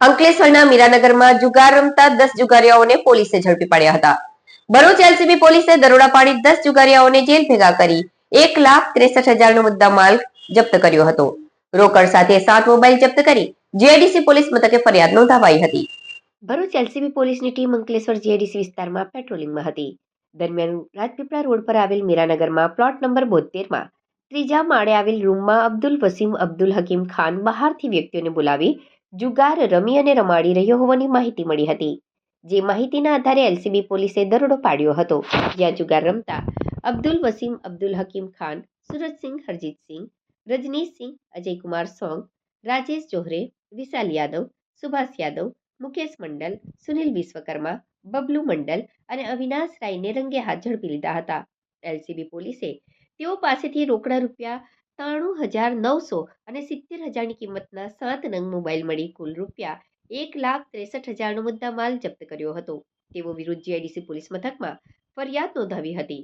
અંકલેશ્વરના મીરાનગરમાં જુગાર રમતા દસ જુગારીયાઓને પોલીસે ઝડપી પાડ્યા હતા. ભરૂચ એલસીબી પોલીસે દરોડા પાડી દસ જુગારીયાઓને જેલ ભેગા કરી એક લાખ ત્રેસઠ હજારનો મુદ્દા માલ જપ્ત કર્યો હતો. રોકડ સાથે સાત મોબાઈલ જપ્ત કરી જીઆઈડીસી પોલીસ મથકે ફરિયાદ નોંધાવાઈ હતી. ભરૂચ એલસીબી પોલીસની ટીમ અંકલેશ્વર જીઆઈડીસી વિસ્તારમાં પેટ્રોલિંગમાં હતી. દરમિયાન રાજપીપળા રોડ પર આવેલ મીરાનગરમાં પ્લોટ નંબર બોતેરમાં ત્રીજા માળે આવેલ રૂમમાં અબ્દુલ વસીમ અબ્દુલ હકીમ ખાન બહારથી વ્યક્તિઓને બોલાવી જુગાર રમી અને રમાડી રહ્યો હોવાની માહિતી મળી હતી, જે માહિતીના આધારે એલસીબી પોલીસે દરોડો પાડ્યો હતો. જ્યાં જુગાર રમતા અબ્દુલ વસીમ, અબ્દુલ હકીમ ખાન સુરજસિંહ હરજીતસિંહ રજનીશસિંહ અજયકુમાર સોંગ, રાજેશ જોહરે, વિશાલ યાદવ, સુભાષ યાદવ, મુકેશ મંડલ, સુનિલ વિશ્વકર્મા, બબલુ મંડલ અને અવિનાશ રાયને રંગે હાથ ઝડપી લીધા હતા. એલસીબી પોલીસે તેઓ પાસેથી રોકડા રૂપિયા ત્રાણું હજાર નવસો અને સિત્તેર હજારની કિંમતના સાત નંગ મોબાઈલ મળી કુલ રૂપિયા એક લાખ ત્રેસઠ હજારનો મુદ્દા માલ જપ્ત કર્યો હતો. તેઓ વિરુદ્ધ જીઆઈડીસી પોલીસ મથકમાં ફરિયાદ નોંધાવી હતી.